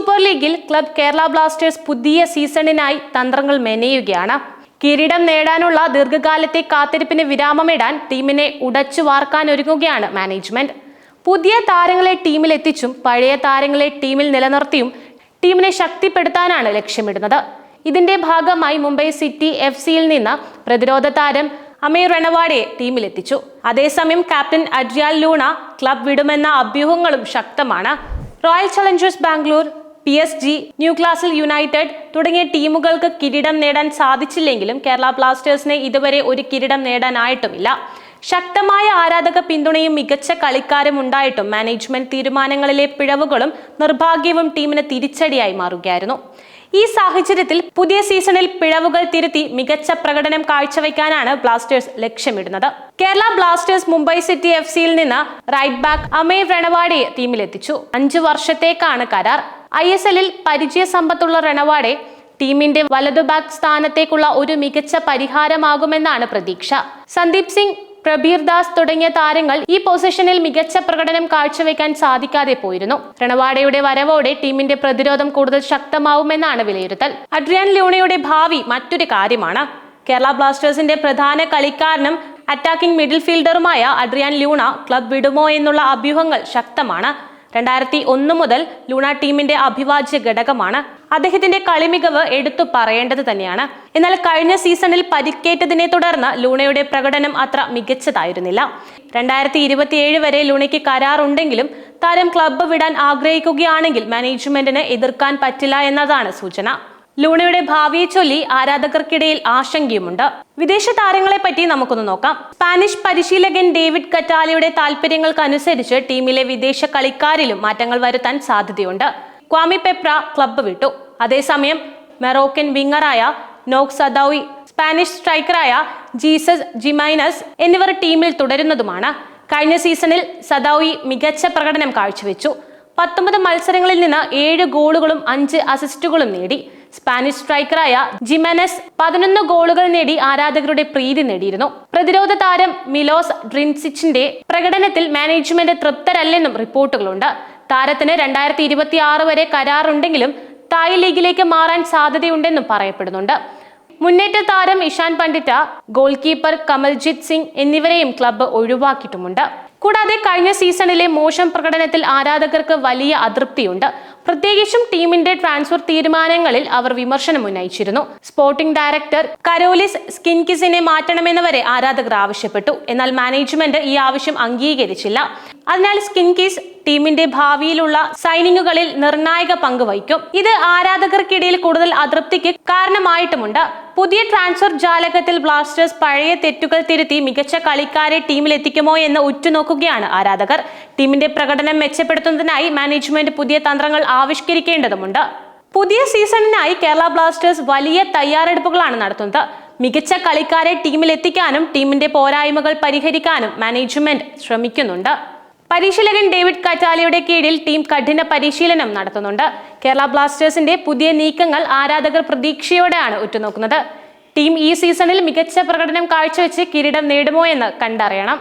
Super ലീഗിൽ club Kerala Blasters പുതിയ സീസണിനായി തന്ത്രങ്ങൾ മെനയുകയാണ്. കിരീടം നേടാനുള്ള ദീർഘകാലത്തെ കാത്തിരിപ്പിന് വിരാമമിടാൻ ടീമിനെ ഉടച്ചു വാർക്കാനൊരുങ്ങുകയാണ് മാനേജ്മെന്റ്. പുതിയ താരങ്ങളെ ടീമിൽ എത്തിച്ചും പഴയ താരങ്ങളെ ടീമിൽ നിലനിർത്തിയും ടീമിനെ ശക്തിപ്പെടുത്താനാണ് ലക്ഷ്യമിടുന്നത്. ഇതിന്റെ ഭാഗമായി മുംബൈ സിറ്റി എഫ് സിയിൽ നിന്ന് പ്രതിരോധ താരം അമീർ റെണവാഡയെ ടീമിലെത്തിച്ചു അതേസമയം ക്യാപ്റ്റൻ അഡ്രിയാൽ ലൂണ ക്ലബ് വിടുമെന്ന അഭ്യൂഹങ്ങളും ശക്തമാണ്. Royal challengers Bangalore P S G new ക്ലാസിൽ യുണൈറ്റഡ് തുടങ്ങിയ ടീമുകൾക്ക് കിരീടം നേടാൻ സാധിച്ചില്ലെങ്കിലും കേരള ബ്ലാസ്റ്റേഴ്സിനെ ഇതുവരെ ഒരു കിരീടം നേടാനായിട്ടുമില്ല. ശക്തമായ ആരാധക പിന്തുണയും മികച്ച കളിക്കാരും ഉണ്ടായിട്ടും മാനേജ്മെന്റ് തീരുമാനങ്ങളിലെ പിഴവുകളും നിർഭാഗ്യവും ടീമിന് തിരിച്ചടിയായി മാറുകയായിരുന്നു. ഈ സാഹചര്യത്തിൽ പുതിയ സീസണിൽ പിഴവുകൾ തിരുത്തി മികച്ച പ്രകടനം കാഴ്ചവെക്കാനാണ് ബ്ലാസ്റ്റേഴ്സ് ലക്ഷ്യമിടുന്നത്. Kerala blasters Mumbai city F സിയിൽ നിന്ന് റൈറ്റ് ബാക്ക് അമേ പ്രണവാടിയെ ടീമിലെത്തിച്ചു. അഞ്ചു വർഷത്തേക്കാണ് കരാർ. ഐ എസ് എല്ലിൽ പരിചയ സമ്പത്തുള്ള റെണവാഡെ ടീമിന്റെ വലതുബാക്ക് സ്ഥാനത്തേക്കുള്ള ഒരു മികച്ച പരിഹാരമാകുമെന്നാണ് പ്രതീക്ഷ. സന്ദീപ് സിംഗ് പ്രബീർ ദാസ് തുടങ്ങിയ താരങ്ങൾ ഈ പൊസിഷനിൽ മികച്ച പ്രകടനം കാഴ്ചവെക്കാൻ സാധിക്കാതെ പോയിരുന്നു. റണവാഡയുടെ വരവോടെ ടീമിന്റെ പ്രതിരോധം കൂടുതൽ ശക്തമാവുമെന്നാണ് വിലയിരുത്തൽ. അഡ്രിയാൻ ലൂണയുടെ ഭാവി മറ്റൊരു കാര്യമാണ്. കേരള ബ്ലാസ്റ്റേഴ്സിന്റെ പ്രധാന കളിക്കാരനും അറ്റാക്കിംഗ് മിഡിൽ ഫീൽഡറുമായ അഡ്രിയാൻ ലൂണ ക്ലബ് വിടുമോ എന്നുള്ള അഭ്യൂഹങ്ങൾ ശക്തമാണ്. രണ്ടായിരത്തി ഒന്ന് മുതൽ ലൂണ ടീമിന്റെ അഭിവാജ്യ ഘടകമാണ്. അദ്ദേഹത്തിന്റെ കളിമികവ് എടുത്തു പറയേണ്ടത് തന്നെയാണ്. എന്നാൽ കഴിഞ്ഞ സീസണിൽ പരിക്കേറ്റതിനെ തുടർന്ന് ലൂണയുടെ പ്രകടനം അത്ര മികച്ചതായിരുന്നില്ല. രണ്ടായിരത്തി ഇരുപത്തിയേഴ് വരെ ലൂണയ്ക്ക് കരാറുണ്ടെങ്കിലും താരം ക്ലബ്ബ് വിടാൻ ആഗ്രഹിക്കുകയാണെങ്കിൽ മാനേജ്മെന്റിന് എതിർക്കാൻ പറ്റില്ല എന്നതാണ് സൂചന. ലൂണയുടെ ഭാവിയെ ചൊല്ലി ആരാധകർക്കിടയിൽ ആശങ്കയുമുണ്ട്. വിദേശ താരങ്ങളെ പറ്റി നമുക്കൊന്ന് നോക്കാം. സ്പാനിഷ് പരിശീലകൻ ഡേവിഡ് കറ്റാലിയുടെ താല്പര്യങ്ങൾക്കനുസരിച്ച് ടീമിലെ വിദേശ കളിക്കാരിലും മാറ്റങ്ങൾ വരുത്താൻ സാധ്യതയുണ്ട്. ക്വാമി പെപ്ര ക്ലബ്ബ് വിട്ടു. അതേസമയം മെറോക്കൻ വിങ്ങറായ നോക് സദൌയി സ്പാനിഷ് സ്ട്രൈക്കറായ ജീസസ് ജിമൈനസ് എന്നിവർ ടീമിൽ തുടരുന്നതുമാണ്. കഴിഞ്ഞ സീസണിൽ സദൌയി മികച്ച പ്രകടനം കാഴ്ചവെച്ചു. പത്തൊമ്പത് മത്സരങ്ങളിൽ നിന്ന് ഏഴ് ഗോളുകളും അഞ്ച് അസിസ്റ്റുകളും നേടി. സ്പാനിഷ് സ്ട്രൈക്കറായ ജിമനസ് പതിനൊന്ന് ഗോളുകൾ നേടി ആരാധകരുടെ പ്രീതി നേടിയിരുന്നു. പ്രതിരോധ താരം മിലോസ് ഡ്രിൻസിച്ചിന്റെ പ്രകടനത്തിൽ മാനേജ്മെന്റ് തൃപ്തരല്ലെന്നും റിപ്പോർട്ടുകളുണ്ട്. താരത്തിന് രണ്ടായിരത്തി ഇരുപത്തി ആറ് വരെ കരാറുണ്ടെങ്കിലും തായ് ലീഗിലേക്ക് മാറാൻ സാധ്യതയുണ്ടെന്നും പറയപ്പെടുന്നുണ്ട്. മുന്നേറ്റ താരം ഇഷാൻ പണ്ഡിറ്റ ഗോൾ കീപ്പർ കമൽജിത് സിംഗ് എന്നിവരെയും ക്ലബ്ബ് ഒഴിവാക്കിയിട്ടുമുണ്ട്. കൂടാതെ കഴിഞ്ഞ സീസണിലെ മോശം പ്രകടനത്തിൽ ആരാധകർക്ക് വലിയ അതൃപ്തിയുണ്ട്. പ്രത്യേകിച്ചും ടീമിന്റെ ട്രാൻസ്ഫർ തീരുമാനങ്ങളിൽ അവർ വിമർശനം ഉന്നയിച്ചിരുന്നു. സ്പോർട്ടിംഗ് ഡയറക്ടർ കരോലിസ് സ്കിൻകിസിനെ മാറ്റണമെന്ന് വരെ ആരാധകർ ആവശ്യപ്പെട്ടു. എന്നാൽ മാനേജ്മെന്റ് ഈ ആവശ്യം അംഗീകരിച്ചില്ല. അതിനാൽ സ്കിൻ കീസ് ടീമിന്റെ ഭാവിയിലുള്ള സൈനിങ്ങുകളിൽ നിർണായക പങ്ക് വഹിക്കും. ഇത് ആരാധകർക്കിടയിൽ കൂടുതൽ അതൃപ്തിക്ക് കാരണമായിട്ടുമുണ്ട്. പുതിയ ട്രാൻസ്ഫർ ജാലകത്തിൽ ബ്ലാസ്റ്റേഴ്സ് പഴയ തെറ്റുകൾ തിരുത്തി മികച്ച കളിക്കാരെ ടീമിലെത്തിക്കുമോ എന്ന് ഉറ്റുനോക്കുകയാണ് ആരാധകർ. ടീമിന്റെ പ്രകടനം മെച്ചപ്പെടുത്തുന്നതിനായി മാനേജ്മെന്റ് പുതിയ തന്ത്രങ്ങൾ ആവിഷ്കരിക്കേണ്ടതുണ്ട് പുതിയ സീസണിനായി കേരള ബ്ലാസ്റ്റേഴ്സ് വലിയ തയ്യാറെടുപ്പുകളാണ് നടത്തുന്നത്. മികച്ച കളിക്കാരെ ടീമിലെത്തിക്കാനും ടീമിന്റെ പോരായ്മകൾ പരിഹരിക്കാനും മാനേജ്മെന്റ് ശ്രമിക്കുന്നുണ്ട്. പരിശീലകൻ ഡേവിഡ് കറ്റാലിയുടെ കീഴിൽ ടീം കഠിന പരിശീലനം നടത്തുന്നുണ്ട്. കേരള ബ്ലാസ്റ്റേഴ്സിന്റെ പുതിയ നീക്കങ്ങൾ ആരാധകർ പ്രതീക്ഷയോടെയാണ് ഉറ്റുനോക്കുന്നത്. ടീം ഈ സീസണിൽ മികച്ച പ്രകടനം കാഴ്ചവെച്ച് കിരീടം നേടുമോ എന്ന് കണ്ടറിയണം.